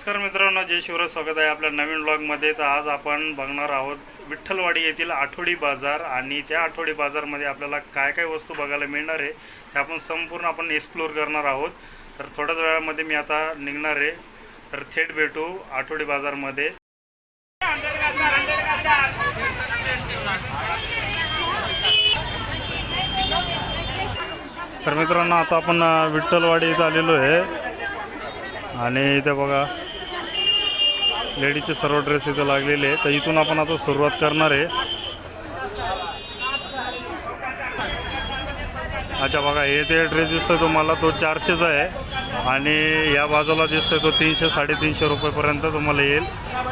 नमस्कार मित्रांनो जय शिवराज स्वागत आहे आपल्या नवीन ब्लॉगमध्ये तर आज आपण बघणार आहोत विठ्ठलवाडी येथील आठवडी बाजार आणि त्या आठवडी बाजारमध्ये आपल्याला काय काय वस्तू बघायला मिळणार आहे ते आपण संपूर्ण आपण एक्सप्लोर करणार आहोत. तर थोड्याच वेळामध्ये मी आता निघणार आहे. तर थेट भेटू आठवडी बाजारमध्ये. तर मित्रांनो आता आपण विठ्ठलवाडी इथं आलेलो आहे. आणि इथे बघा लेडीजचे सर्व ड्रेस इथं लागलेले आहे तर इथून आपण आता सुरुवात करणार आहे. अच्छा बघा हे ते ड्रेस दिसतोय तुम्हाला तो चारशेचा आहे. आणि या बाजूला दिसतोय तो तीनशे साडेतीनशे रुपयेपर्यंत तुम्हाला येईल.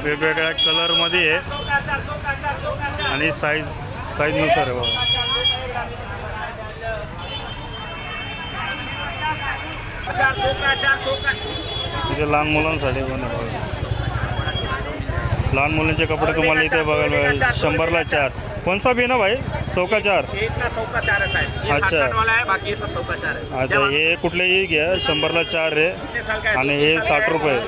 वेगवेगळ्या कलरमध्ये आहे. आणि साईज साईजनुसार आहे बघा. इथे लहान मुलांसाठी पण आहे बघा. लहान मुलांचे कपडे तुम्हाला इथे बघायला मिळेल. शंभरला चार. कोणसा बी ना भाई? सौ का चार अच्छा। अच्छा हे कुठलेही घ्या. शंभरला चार आहे. आणि हे साठ? रुपये.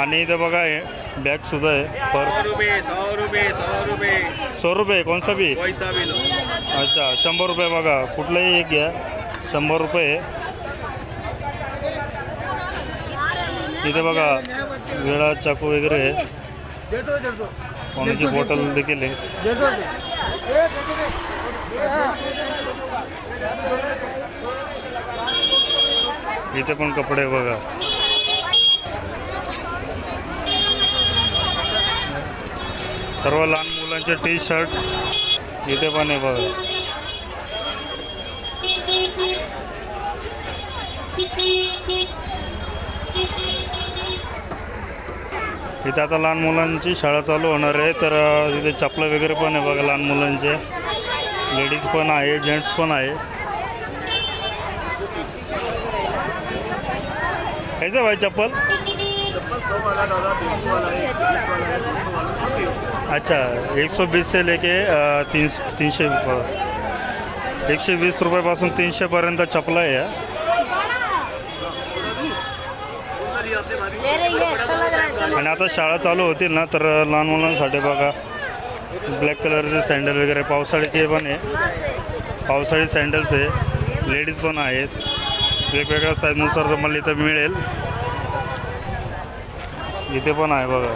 आणि इथे बघा हे बॅग सुद्धा आहे. पर्स. सौ रुपये कोणसा बी? अच्छा शंभर रुपये बघा. कुठलंही एक घ्या. शंभर रुपये. इथे बघा वेळा चाकू वगैरे आहे. पाण्याची बॉटल देखील आहे. इथे पण कपडे बघा. सर्व लहान मुलांचे टी शर्ट इथे पण आहे बघा. इथे आता लहान मुलांची शाळा चालू होणार आहे तर इथे चपला वगैरे पण आहे बघा लहान मुलांचे. लेडीज पण आहे जेंट्स पण आहे. कैसे भाई चप्पल? अच्छा एक सौ बीस से लेके अ, तीन तीनशे एकशे वीस रुपयापासून तीनशेपर्यंत चपला आहे या ले रही है अच्छा लग रहा है चलो आणि आता शाळा चालू होतील ना तर लहान मुलांसाठी बघा. ब्लॅक कलरचे सँडल वगैरे पावसाळ्याचे पण आहे. पावसाळी सँडल्स आहे. लेडीज पण आहेत. वेगवेगळ्या साईजनुसार तुम्हाला इथं मिळेल. इथे पण आहे बघा.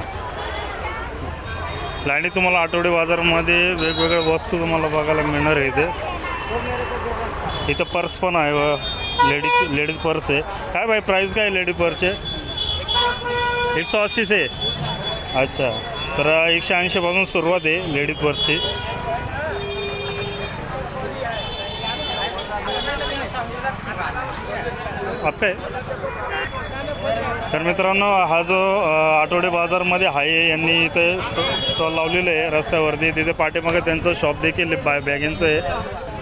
लाईनी तुम्हाला आठवडे बाजारमध्ये वेगवेगळ्या वस्तू तुम्हाला बघायला मिळणार आहे इथे. इथं पर्स पण आहे बघा. लेडीज लेडीज पर्स आहे. काय भाई प्राईस काय लेडीज पर्सचे? एक सौ अस्सी से अच्छा. तर एकशे ऐंशीपासून सुरुवात आहे लेडीज बसची आपे तर मित्रांनो हा जो आठवडे बाजारमध्ये आहे यांनी इथे स्टॉ स्टॉल लावलेले आहे रस्त्यावरती. तिथे पाठीमागे त्यांचं शॉप देखील बाय बॅ बैगेंचं आहे.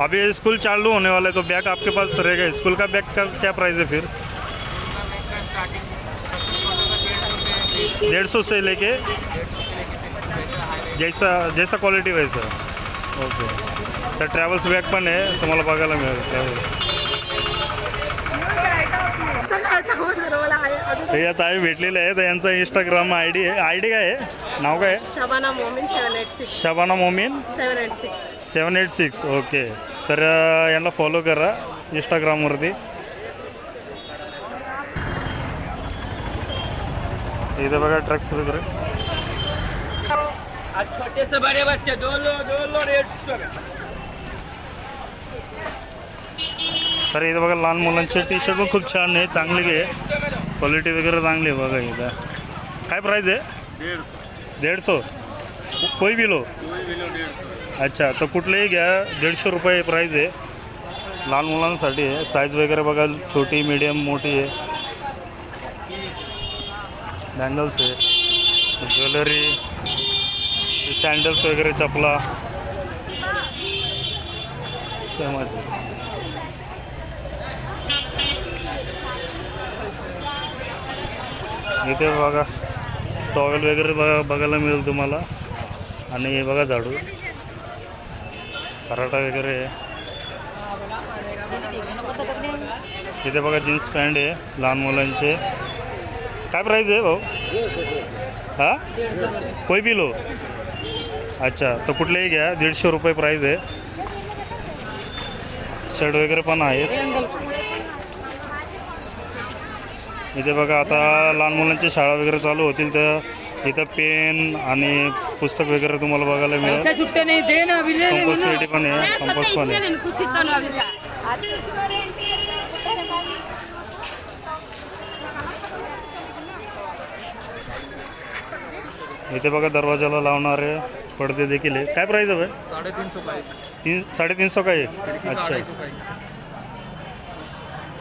अभी स्कूल चालू होने वाला है तो बैग आपके पास रहेगा. स्कूल का बैग का क्या प्राइस है फिर? डेढ़ सौ से लेके जैसा जैसा क्वालिटी वैसा। ओके तर ट्रॅव्हल्स बॅग पण आहे तुम्हाला बघायला मिळेल ट्रॅव्हल हे आता आहे भेटलेले आहे तर यांचा इंस्टाग्राम आय डी आहे. आय डी काय आहे? नाव काय आहे? Shabana Momin seven eight six Shabana Momin? Seven eight six seven eight six okay तर यांना फॉलो करा इंस्टाग्रामवरती इथे बघा ट्रक्स वगैरे आज छोटे से बड़े बच्चे दो लो दो लो डेढ़ सौ का तर इथे बघा लहान मुलांचे टी शर्ट पण खूप छान आहे चांगले आहे. क्वालिटी वगैरे चांगली आहे बघा इथं काय प्राईस आहे? दीड सौ कोई भी लो अच्छा तर कुठलेही घ्या दीडशे रुपये प्राईज आहे. लहान मुलांसाठी आहे. साईज वगैरे बघा छोटी मीडियम मोठी आहे. बँगल्स आहे. ज्वेलरी सँडल्स वगैरे चपला. समज आहे. इथे बघा. टॉवेल वगैरे बघा बघायला मिळेल तुम्हाला. आणि हे बघा झाडू. पराठा वगैरे आहे. इथे बघा जीन्स पॅन्ट आहे लहान मुलांचे. काय प्राईज आहे भाऊ? हा? कोई बी लो अच्छा तर कुठलेही घ्या. दीडशे रुपये प्राईज आहे. शर्ट वगैरे पण आहेत. इथे बघा आता लहान मुलांची शाळा वगैरे चालू होतील तर इथं पेन आणि पुस्तक वगैरे तुम्हाला बघायला मिळेल. पेटी पण आहे कंपोस्ट पण आहे कुछ इतना ना अभी इथे बघा दरवाजाला लावणारे पडदे देखील आहे काय प्राईज आहे साडेतीन सौ का एक. तीन साडेतीनशे काय आहे अच्छा अढ़ाई सौ का एक.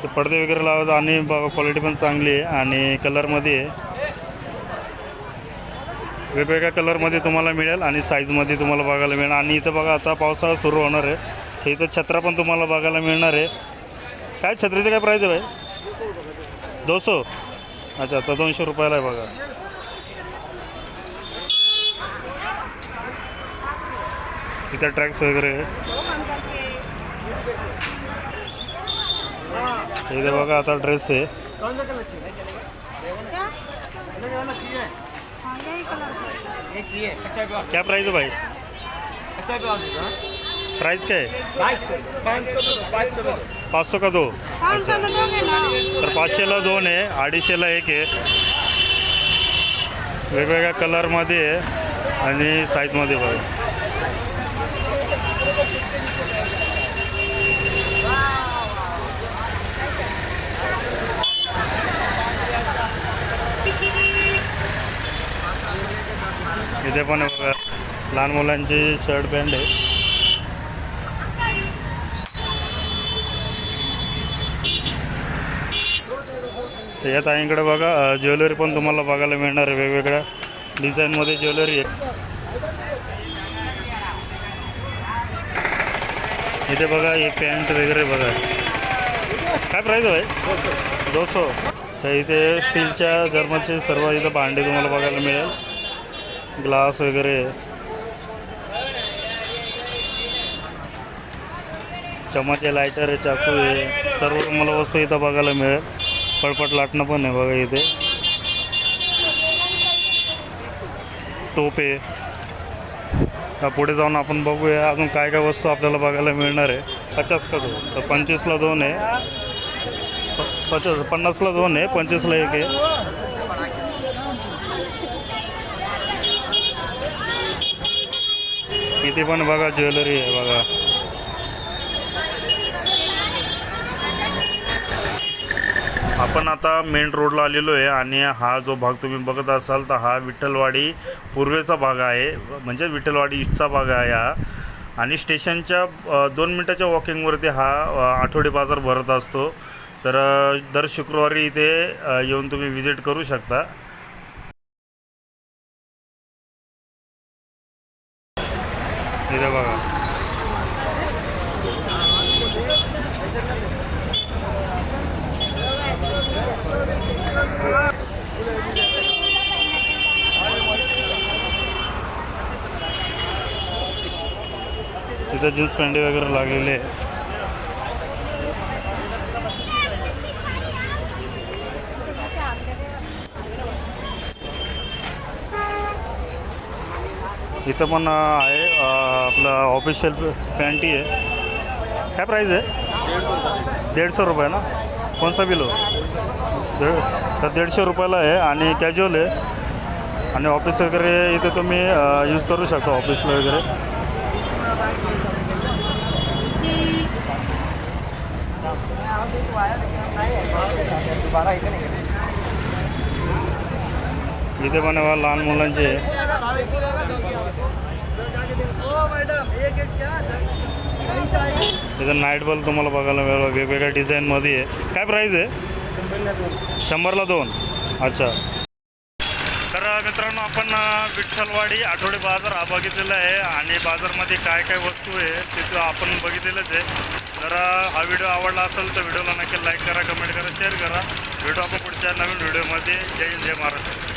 ते पडदे वगैरे लावत आणि बघा क्वालिटी पण चांगली आहे आणि कलरमध्ये आहे. वेगवेगळ्या कलरमध्ये तुम्हाला मिळेल आणि साईजमध्ये तुम्हाला बघायला मिळेल. आणि इथं बघा आता पावसाळा सुरू होणार आहे. तर इथं छत्रा पण तुम्हाला बघायला मिळणार आहे. काय छत्रीचं काय प्राईज आहे भाई दोनशे? अच्छा तर दोनशे रुपयाला आहे बघा. इथं ट्रॅक्स वगैरे आहेत. इथे बघा आता ड्रेस आहे. क्या प्राइस है भाई? प्राईज काय आप प्राइस क्या है पाँच सौ का दो. तर पाचशेला दोन आहे अडीचशेला एक आहे. वेगवेगळ्या कलरमध्ये आहे आणि साईजमध्ये बघा. इथे पण आहे बघा लहान मुलांची शर्ट पॅन्ट आहे तर या ताईंकडे बघा अ, ज्वेलरी पण तुम्हाला बघायला मिळणार आहे वेगवेगळ्या डिझाईनमध्ये ज्वेलरी आहे इथे बघा हे पॅन्ट वगैरे बघा. काय प्राईज आहे दोसो तर इथे स्टीलच्या जर्मनचे सर्व इथं भांडे तुम्हाला बघायला मिळेल. ग्लास वगैरे. चमचे लायटर आहे चाकू आहे. सर्व तुम्हाला वस्तू इथं बघायला मिळेल. पळपट लाटणं पण आहे बघा इथे. टोप आहे. तर पुढे जाऊन आपण बघूया अजून काय काय वस्तू आपल्याला बघायला मिळणार आहे. पचास का दोन? तर पंचवीसला दोन आहे. पचास पन्नासला दोन आहे पंचवीसला एक आहे. इथे पण बघा ज्वेलरी आहे बघा. आपण आता मेन रोडला आलेलो आहे आणि हा जो भाग तुम्ही बघत असाल तर हा विठ्ठलवाडी पूर्वेचा भाग आहे. म्हणजे विठ्ठलवाडी ईस्टचा भाग आहे हा. आणि स्टेशनच्या दोन मिनटाच्या वॉकिंगवरती हा आठवडे बाजार भरत असतो. तर दर शुक्रवारी इथे येऊन तुम्ही विजिट करू शकता. इथे बघा. तिथं जीन्स पॅन्टी वगैरे लागलेले आहे. इथं पण आहे आपलं ऑफिशियल पॅन्टी आहे. काय प्राईज आहे? दीडशे रुपये ना? कोणसा बिलो हो? दीड तर दीडशे रुपयाला आहे आणि कॅज्युअल आहे. आणि ऑफिस वगैरे इथे तुम्ही यूज करू शकता ऑफिसला वगैरे. इथे पण आहे लहान मुलांचे. आहे. नाईट बल्ब तुम्हाला बघायला मिळेल वेगवेगळ्या डिझाईनमध्ये आहे. काय प्राईज आहे? शंभरला दोन. अच्छा. तर मित्रांनो आपण विठ्ठलवाडी आठवडे बाजार हा बघितलेला आहे. आणि बाजारमध्ये काय काय वस्तू आहे ते आपण बघितलेलंच आहे. जर हा व्हिडिओ आवडला असेल तर व्हिडिओला नक्की लाईक करा कमेंट करा शेअर करा. भेटू आपण पुढच्या नवीन व्हिडिओमध्ये. जय हिंद जय महाराष्ट्र.